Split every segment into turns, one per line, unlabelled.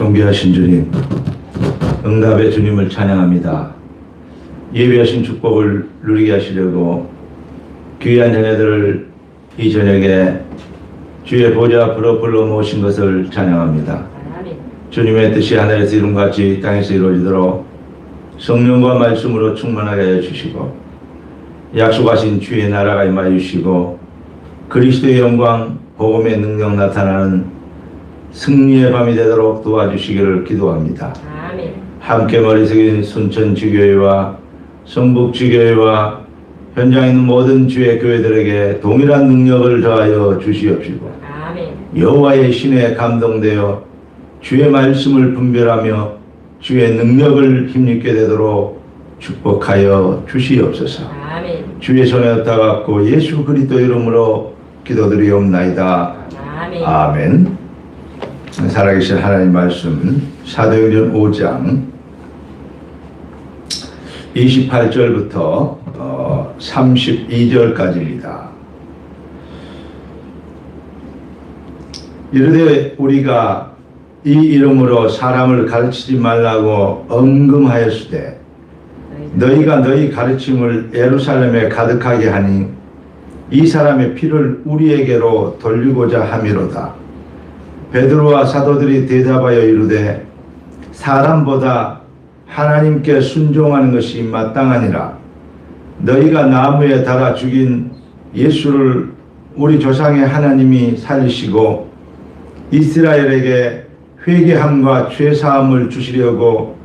존귀하신 주님, 응답의 주님을 찬양합니다. 예비하신 축복을 누리게 하시려고 귀한 자녀들을 이 저녁에 주의 보좌 앞으로 불러 모신 것을 찬양합니다. 주님의 뜻이 하늘에서 이룬같이 땅에서 이루어지도록 성령과 말씀으로 충만하게 하여 주시고 약속하신 주의 나라가 임하여 주시고 그리스도의 영광 복음의 능력 나타나는 승리의 밤이 되도록 도와주시기를 기도합니다.
아멘.
함께 머리 숙인 순천주교회와 성북주교회와 현장에 있는 모든 주의 교회들에게 동일한 능력을 더하여 주시옵시고
아멘.
여호와의 신에 감동되어 주의 말씀을 분별하며 주의 능력을 힘입게 되도록 축복하여 주시옵소서.
아멘.
주의 손에 따갖고 예수 그리스도 이름으로 기도드리옵나이다.
아멘.
아멘. 살아계신 하나님 말씀 사도행전 5장 28절부터 어, 32절까지입니다. 이르되 우리가 이 이름으로 사람을 가르치지 말라고 언금하였으되 너희가 너희 가르침을 예루살렘에 가득하게 하니 이 사람의 피를 우리에게로 돌리고자 함이로다. 베드로와 사도들이 대답하여 이르되 사람보다 하나님께 순종하는 것이 마땅하니라. 너희가 나무에 달아 죽인 예수를 우리 조상의 하나님이 살리시고 이스라엘에게 회개함과 죄사함을 주시려고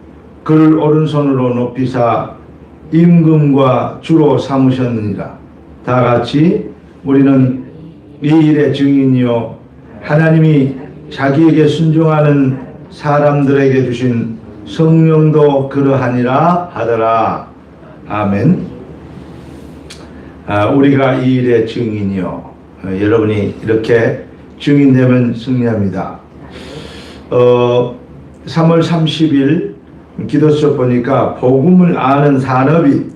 그를 오른손으로 높이사 임금과 주로 삼으셨느니라. 다 같이 우리는 이 일의 증인이요 하나님이 자기에게 순종하는 사람들에게 주신 성령도 그러하니라 하더라. 아멘. 아, 우리가 이 일의 증인이요. 어, 여러분이 이렇게 증인되면 승리합니다. 어, 3월 30일 기도서 보니까 복음을 아는 산업이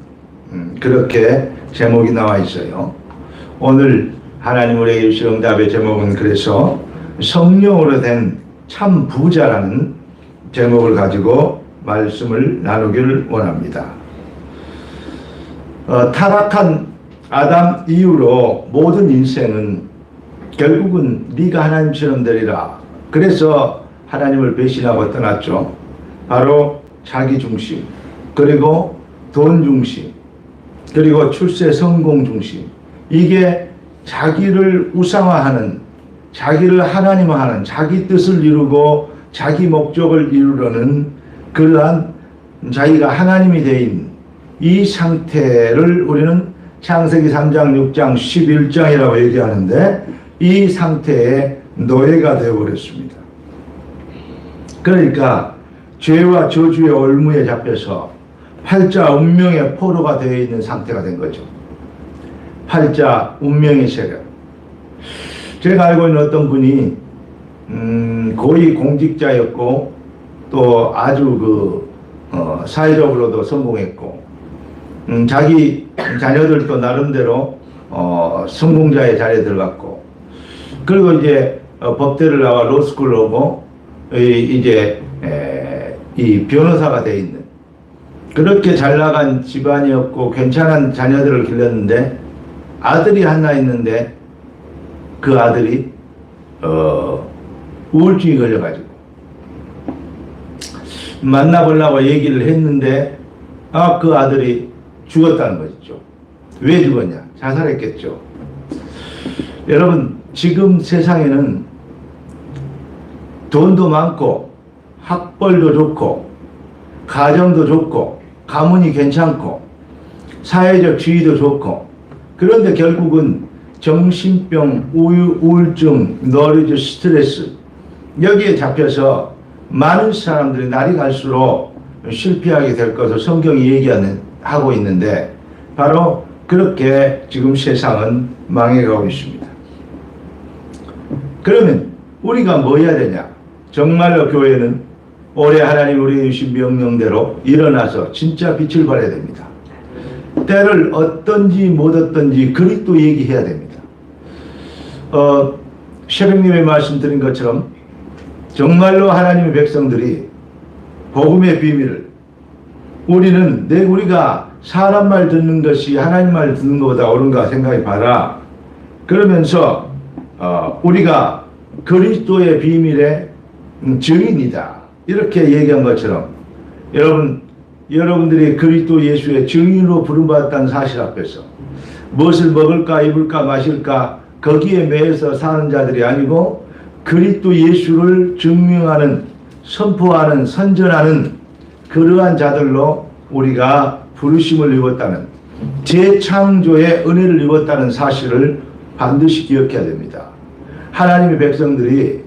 음, 그렇게 제목이 나와 있어요. 오늘 하나님 우리에게 주신 응답의 제목은 그래서 성령으로 된 참 부자라는 제목을 가지고 말씀을 나누기를 원합니다. 어, 타락한 아담 이후로 모든 인생은 결국은 네가 하나님처럼 되리라. 그래서 하나님을 배신하고 떠났죠. 바로 자기 중심, 그리고 돈 중심, 그리고 출세 성공 중심. 이게 자기를 우상화하는, 자기를 하나님화하는, 자기 뜻을 이루고 자기 목적을 이루려는 그러한 자기가 하나님이 되인 이 상태를 우리는 창세기 3장, 6장, 11장이라고 얘기하는데 이 상태에 노예가 되어버렸습니다. 그러니까 죄와 저주의 올무에 잡혀서 팔자 운명의 포로가 되어 있는 상태가 된 거죠. 팔자 운명의 세력. 제가 알고 있는 어떤 분이 음, 고위 공직자였고 또 아주 그 어, 사회적으로도 성공했고 음, 자기 자녀들도 나름대로 어, 성공자의 자리에 들어갔고 그리고 이제 어, 법대를 나와 로스쿨 오고 이, 이제 에, 이 변호사가 돼 있는. 그렇게 잘 나간 집안이었고 괜찮은 자녀들을 길렀는데 아들이 하나 있는데 그 아들이 어, 우울증이 걸려가지고 만나보려고 얘기를 했는데 아 그 아들이 죽었다는 것이죠. 왜 죽었냐? 자살했겠죠. 여러분 지금 세상에는 돈도 많고 학벌도 좋고 가정도 좋고 가문이 괜찮고 사회적 지위도 좋고 그런데 결국은 정신병, 우유, 우울증, 너리즈, 스트레스 여기에 잡혀서 많은 사람들이 날이 갈수록 실패하게 될 것을 성경이 얘기하는 하고 있는데 바로 그렇게 지금 세상은 망해가고 있습니다. 그러면 우리가 뭐 해야 되냐? 정말로 교회는 올해 하나님 우리에게 주신 명령대로 일어나서 진짜 빛을 발해야 됩니다. 때를 어떤지 못 어떤지 그리스도 얘기해야 됩니다. 어, 셰백님의 말씀드린 것처럼 정말로 하나님의 백성들이 복음의 비밀을 우리는 내 우리가 사람 말 듣는 것이 하나님 말 듣는 것보다 옳은가 생각해 봐라. 그러면서 어, 우리가 그리스도의 비밀의 음, 증인이다. 이렇게 얘기한 것처럼 여러분 여러분들이 그리스도 예수의 증인으로 부름받았다는 사실 앞에서 무엇을 먹을까 입을까 마실까 거기에 매여서 사는 자들이 아니고 그리스도 예수를 증명하는 선포하는 선전하는 그러한 자들로 우리가 부르심을 입었다는 재창조의 은혜를 입었다는 사실을 반드시 기억해야 됩니다. 하나님의 백성들이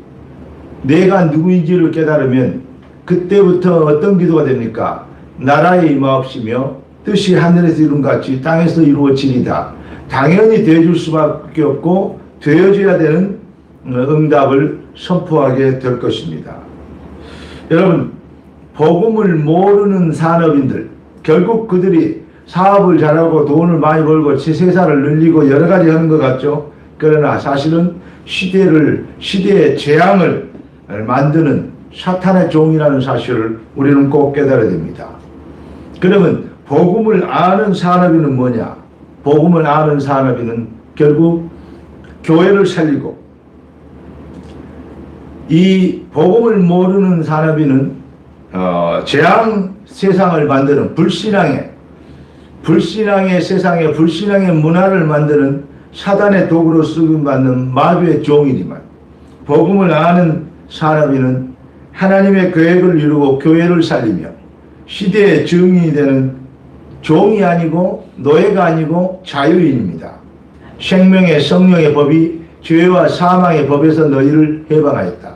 내가 누구인지를 깨달으면 그때부터 어떤 기도가 됩니까? 나라의 임하옵시며 뜻이 하늘에서 이룬 같이 땅에서 이루어지리다. 당연히 되어줄 수밖에 없고 되어져야 되는 응답을 선포하게 될 것입니다. 여러분 복음을 모르는 산업인들 결국 그들이 사업을 잘하고 돈을 많이 벌고 세상을 늘리고 여러 가지 하는 것 같죠. 그러나 사실은 시대를 시대의 재앙을 만드는 사탄의 종이라는 사실을 우리는 꼭 깨달아야 됩니다. 그러면 복음을 아는 산업인은 뭐냐? 복음을 아는 산업인은 결국 교회를 살리고 이 복음을 모르는 산업인은 어, 재앙 세상을 만드는 불신앙의 불신앙의 세상에 불신앙의 문화를 만드는 사단의 도구로 쓰임받는 마귀의 종이지만 복음을 아는 사람이는 하나님의 계획을 이루고 교회를 살리며 시대의 증인이 되는 종이 아니고 노예가 아니고 자유인입니다. 생명의 성령의 법이 죄와 사망의 법에서 너희를 해방하였다.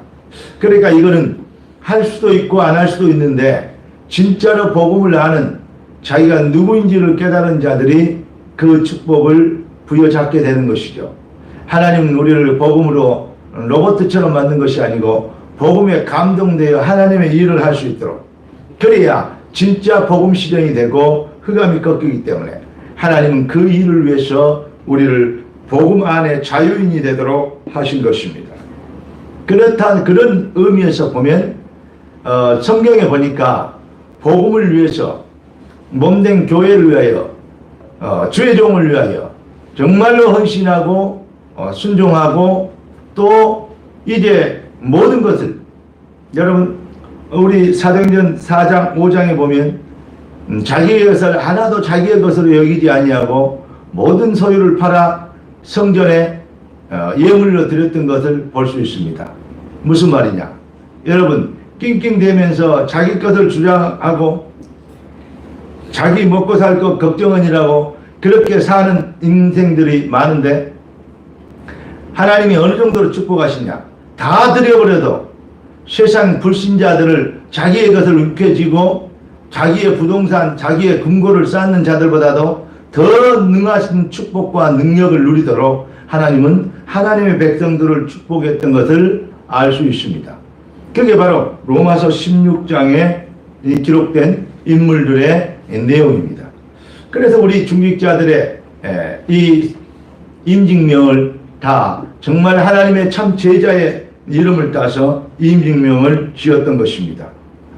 그러니까 이거는 할 수도 있고 안 할 수도 있는데 진짜로 복음을 아는 자기가 누구인지를 깨달은 자들이 그 축복을 부여잡게 되는 것이죠. 하나님은 우리를 복음으로 로봇처럼 만든 것이 아니고 복음에 감동되어 하나님의 일을 할 수 있도록 그래야 진짜 복음 실현이 되고 흑암이 꺾이기 때문에 하나님은 그 일을 위해서 우리를 복음 안에 자유인이 되도록 하신 것입니다. 그렇다 그런 의미에서 보면 어, 성경에 보니까 복음을 위해서 몸된 교회를 위하여 어, 주의 종을 위하여 정말로 헌신하고 어, 순종하고 또 이제 모든 것을 여러분 우리 사도행전 4장 5장에 보면 음, 자기의 것을 하나도 자기의 것으로 여기지 아니하고 모든 소유를 팔아 성전에 어, 예물로 드렸던 것을 볼 수 있습니다. 무슨 말이냐? 여러분 낑낑대면서 자기 것을 주장하고 자기 먹고 살 것 걱정은이라고 그렇게 사는 인생들이 많은데 하나님이 어느 정도로 축복하시냐? 다 드려버려도 세상 불신자들을 자기의 것을 움켜쥐고 자기의 부동산, 자기의 금고를 쌓는 자들보다도 더 능하신 축복과 능력을 누리도록 하나님은 하나님의 백성들을 축복했던 것을 알 수 있습니다. 그게 바로 로마서 16장에 기록된 인물들의 내용입니다. 그래서 우리 중직자들의 이 임직명을 다 정말 하나님의 참 제자의 이름을 따서 임직명을 지었던 것입니다.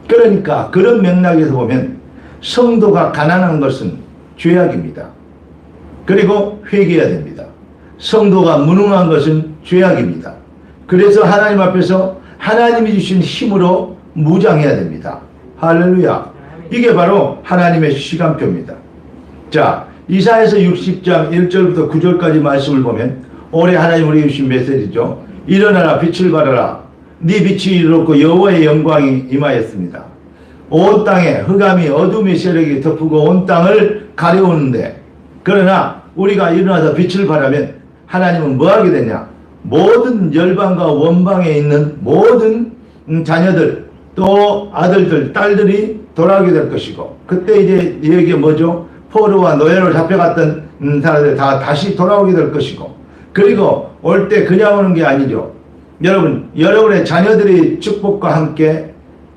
그러니까 그런 맥락에서 보면 성도가 가난한 것은 죄악입니다. 그리고 회개해야 됩니다. 성도가 무능한 것은 죄악입니다. 그래서 하나님 앞에서 하나님이 주신 힘으로 무장해야 됩니다. 할렐루야. 이게 바로 하나님의 시간표입니다. 자, 이사에서 60장 1절부터 9절까지 말씀을 보면 올해 하나님 우리에게 주신 메시지죠. 일어나라 빛을 발하라. 네 빛이 이르렀고 여호와의 영광이 임하였습니다. 온 땅에 흑암이 어둠의 세력이 덮고 온 땅을 가려오는데 그러나 우리가 일어나서 빛을 발하면 하나님은 뭐 하게 되냐? 모든 열방과 원방에 있는 모든 음, 자녀들 또 아들들 딸들이 돌아오게 될 것이고 그때 이제 여기 뭐죠? 포로와 노예로 잡혀갔던 음, 사람들 다 다시 돌아오게 될 것이고 그리고 올 때 그냥 오는 게 아니죠. 여러분 여러분의 자녀들이 축복과 함께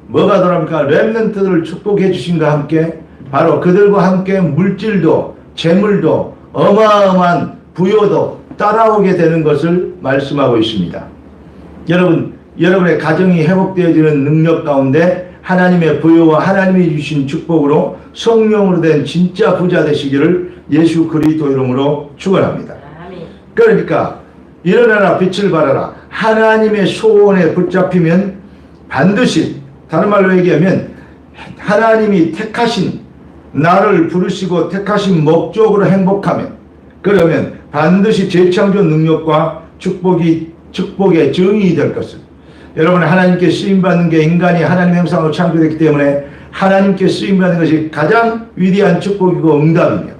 뭐가 돌아옵니까? 렘넌트들을 축복해 주신과 함께 바로 그들과 함께 물질도 재물도 어마어마한 부여도 따라오게 되는 것을 말씀하고 있습니다. 여러분 여러분의 가정이 회복되어지는 능력 가운데 하나님의 부여와 하나님이 주신 축복으로 성령으로 된 진짜 부자 되시기를 예수 그리스도 이름으로 축원합니다. 그러니까 일어나라 빛을 발하라. 하나님의 소원에 붙잡히면 반드시 다른 말로 얘기하면 하나님이 택하신 나를 부르시고 택하신 목적으로 행복하면 그러면 반드시 재창조 능력과 축복이 축복의 증인이 될 것을. 여러분 하나님께 쓰임 받는 게 인간이 하나님 형상으로 창조됐기 때문에 하나님께 쓰임 받는 것이 가장 위대한 축복이고 응답이며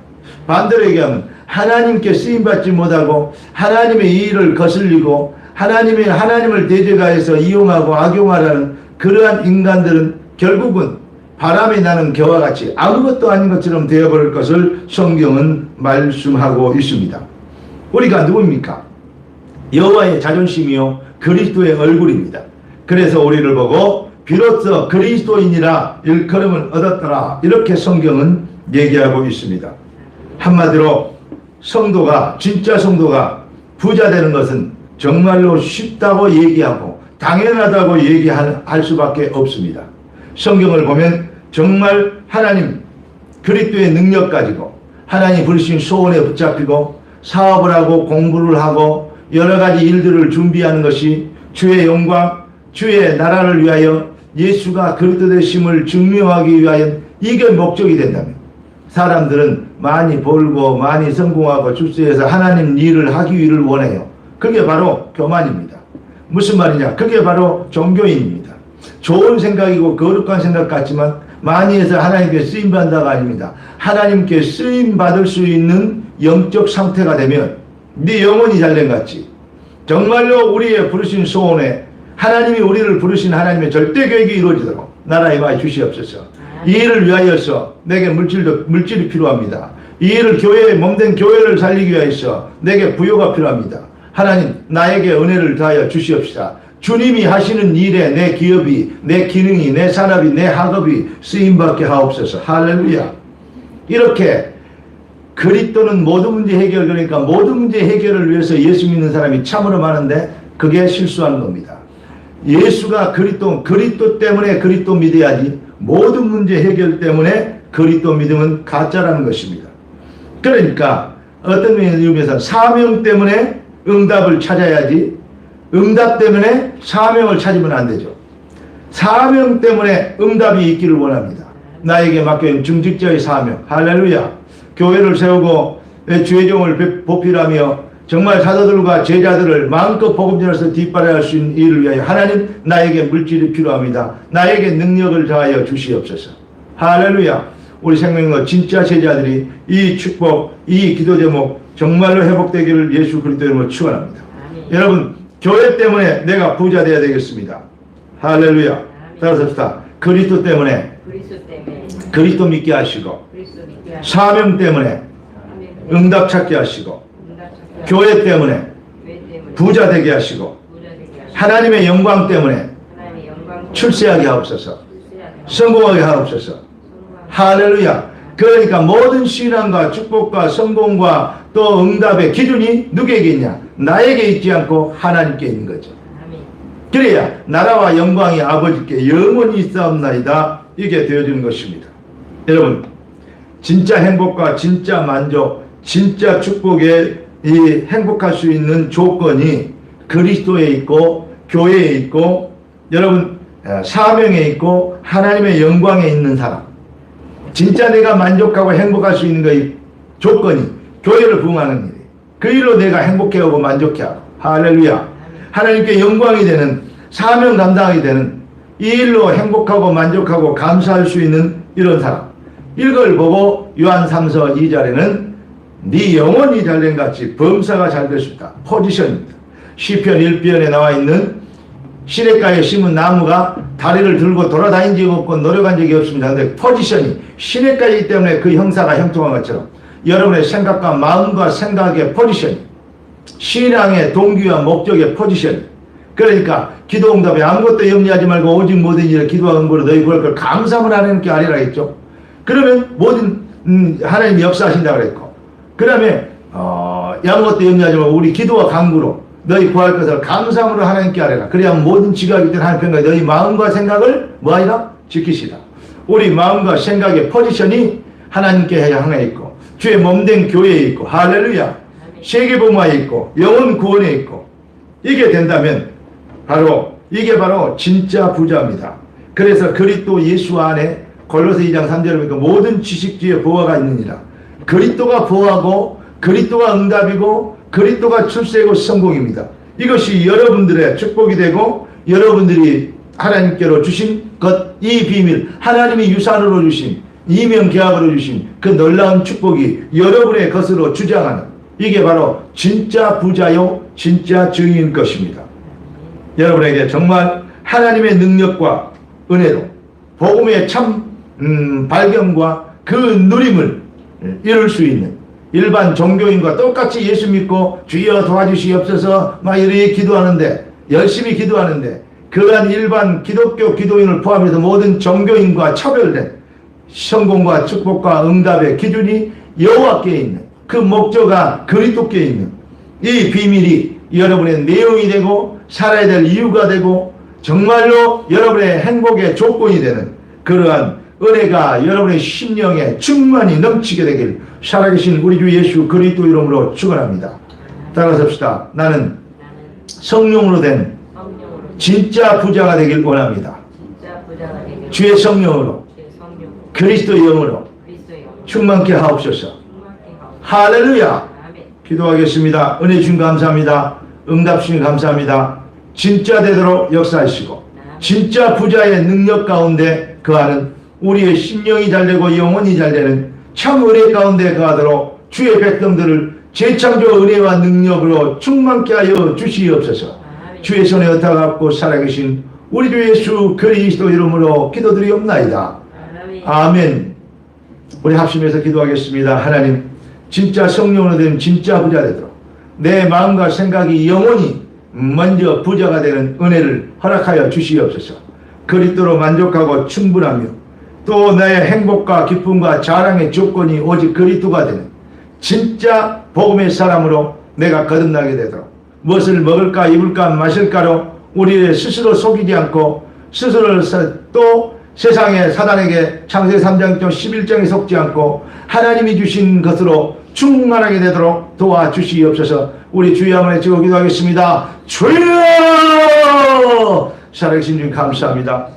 반대로 얘기하면 하나님께 쓰임 받지 못하고 하나님의 일을 거슬리고 하나님의 하나님을 대적하여서 이용하고 악용하라는 그러한 인간들은 결국은 바람이 나는 겨와 같이 아무것도 아닌 것처럼 되어버릴 것을 성경은 말씀하고 있습니다. 우리가 누굽니까? 여호와의 자존심이요 그리스도의 얼굴입니다. 그래서 우리를 보고 비로소 그리스도인이라 일컬음을 얻었더라 이렇게 성경은 얘기하고 있습니다. 한마디로 성도가 진짜 성도가 부자 되는 것은 정말로 쉽다고 얘기하고 당연하다고 얘기할 할 수밖에 없습니다. 성경을 보면 정말 하나님 그리스도의 능력 가지고 하나님 부르신 소원에 붙잡히고 사업을 하고 공부를 하고 여러 가지 일들을 준비하는 것이 주의 영광, 주의 나라를 위하여 예수가 그리스도 되심을 증명하기 위하여 이게 목적이 된다면 사람들은 많이 벌고 많이 성공하고 출세해서 하나님 일을 하기 위를 원해요. 그게 바로 교만입니다. 무슨 말이냐? 그게 바로 종교인입니다. 좋은 생각이고 거룩한 생각 같지만 많이 해서 하나님께 쓰임 받는다가 아닙니다. 하나님께 쓰임 받을 수 있는 영적 상태가 되면 네 영혼이 잘된 같이 정말로 우리의 부르신 소원에 하나님이 우리를 부르신 하나님의 절대 계획이 이루어지도록 나라에 많이 주시옵소서. 이 일을 위하여서 내게 물질도 물질이 필요합니다. 이 일을 교회에 몸된 교회를 살리기 위하여서 내게 부여가 필요합니다. 하나님 나에게 은혜를 다하여 주시옵시다. 주님이 하시는 일에 내 기업이 내 기능이 내 산업이 내 학업이 쓰임 받게 하옵소서. 할렐루야. 이렇게 그리스도는 모든 문제 해결 그러니까 모든 문제 해결을 위해서 예수 믿는 사람이 참으로 많은데 그게 실수하는 겁니다. 예수가 그리스도 그리스도 때문에 그리스도 믿어야지 모든 문제 해결 때문에 그리스도 믿음은 가짜라는 것입니다. 그러니까 어떤 의미에서 사명 때문에 응답을 찾아야지 응답 때문에 사명을 찾으면 안 되죠. 사명 때문에 응답이 있기를 원합니다. 나에게 맡겨진 중직자의 사명. 할렐루야. 교회를 세우고 주의 종을 보필하며 정말 사도들과 제자들을 마음껏 복음 전해서 뒷바라할 수 있는 일을 위하여 하나님 나에게 물질이 필요합니다. 나에게 능력을 다하여 주시옵소서. 할렐루야. 우리 생명의 진짜 제자들이 이 축복, 이 기도 제목 정말로 회복되기를 예수 그리스도 이름으로 축원합니다. 여러분 교회 때문에 내가 부자 되어야 되겠습니다. 할렐루야. 따라서 합시다. 그리스도 때문에
그리스도
믿게 하시고 사명 때문에. 응답 찾게 하시고 교회 때문에 부자 되게 하시고 하나님의 영광 때문에 출세하게 하옵소서. 성공하게 하옵소서. 할렐루야. 그러니까 모든 신앙과 축복과 성공과 또 응답의 기준이 누구에게 있냐? 나에게 있지 않고 하나님께 있는 거죠. 그래야 나라와 영광이 아버지께 영원히 있사옵나이다. 이게 되어지는 것입니다. 여러분, 진짜 행복과 진짜 만족, 진짜 축복에 이 행복할 수 있는 조건이 그리스도에 있고 교회에 있고 여러분 에, 사명에 있고 하나님의 영광에 있는 사람. 진짜 내가 만족하고 행복할 수 있는 그 조건이 교회를 부흥하는 일이에요. 그 일로 내가 행복해하고 만족해하고 할렐루야. 하나님께 영광이 되는 사명 감당하게 되는 이 일로 행복하고 만족하고 감사할 수 있는 이런 사람. 이걸 보고 요한 3서 2절에는 네 영혼이 잘된 같이 범사가 잘 될 수 있다. 포지션입니다. 시편 1편에 나와 있는 시냇가에 심은 나무가 다리를 들고 돌아다닌 적이 없고 노력한 적이 없습니다. 근데 포지션이 시냇가이기 때문에 그 형사가 형통한 것처럼 여러분의 생각과 마음과 생각의 포지션, 신앙의 동기와 목적의 포지션. 그러니까 기도 응답에 아무것도 염려하지 말고 오직 모든 일에 기도와 응보로 너희 구할 걸 감사만 하는 게 아니라 했죠. 그러면 모든 음, 하나님 역사하신다 그랬고 그 다음에 어, 아무것도 염려하지 말고 우리 기도와 강구로 너희 구할 것을 감사함으로 하나님께 아뢰라. 그래야 모든 지각이 된 하나님 평가 너희 마음과 생각을 뭐하리라? 지키시라. 우리 마음과 생각의 포지션이 하나님께 향해 있고 주의 몸된 교회에 있고 할렐루야. 세계복마에 있고 영혼 구원에 있고 이게 된다면 바로 이게 바로 진짜 부자입니다. 그래서 그리스도 예수 안에 골로새 2장 3절에 보니까 모든 지식주의 보화가 있느니라. 그리스도가 보화고 그리스도가 응답이고 그리스도가 출세고 성공입니다. 이것이 여러분들의 축복이 되고 여러분들이 하나님께로 주신 것 이 비밀 하나님이 유산으로 주신 이명 계약으로 주신 그 놀라운 축복이 여러분의 것으로 주장하는 이게 바로 진짜 부자요 진짜 증인 것입니다. 여러분에게 정말 하나님의 능력과 은혜로 복음의 참 음, 발견과 그 누림을 이룰 수 있는 일반 종교인과 똑같이 예수 믿고 주여 도와주시옵소서 막 이렇게 기도하는데 열심히 기도하는데 그러한 일반 기독교 기도인을 포함해서 모든 종교인과 차별된 성공과 축복과 응답의 기준이 여호와께 있는 그 목조가 그리스도께 있는 이 비밀이 여러분의 내용이 되고 살아야 될 이유가 되고 정말로 여러분의 행복의 조건이 되는 그러한 은혜가 여러분의 심령에 충만히 넘치게 되길 살아계신 우리 주 예수 그리스도 이름으로 축원합니다. 따라섭시다. 나는
나는
성령으로 된 진짜 부자가 되길 원합니다. 주의 성령으로 그리스도의 영으로 충만케 하옵소서. 할렐루야. 기도하겠습니다. 은혜 주신 감사합니다. 응답 주신 감사합니다. 진짜 되도록 역사하시고 진짜 부자의 능력 가운데 거하는 우리의 심령이 잘되고 영혼이 잘되는 참 은혜 가운데 거하도록 주의 백성들을 재창조 은혜와 능력으로 충만케 하여 주시옵소서. 주의 손에 얹어갖고 살아계신 우리 주 예수 그리스도 이름으로 기도드리옵나이다.
아멘.
아멘. 우리 합심해서 기도하겠습니다. 하나님, 진짜 성령으로 된 진짜 부자 되도록 내 마음과 생각이 영원히 먼저 부자가 되는 은혜를 허락하여 주시옵소서. 그리스도로 만족하고 충분하며 또 나의 행복과 기쁨과 자랑의 조건이 오직 그리스도가 되는 진짜 복음의 사람으로 내가 거듭나게 되도록 무엇을 먹을까 입을까 마실까로 우리를 스스로 속이지 않고 스스로를 사- 또 세상의 사단에게 창세 3장 11장에 속지 않고 하나님이 주신 것으로 충만하게 되도록 도와주시옵소서. 우리 주여 한번 외치고 기도하겠습니다. 주여! 살아계신 주님 감사합니다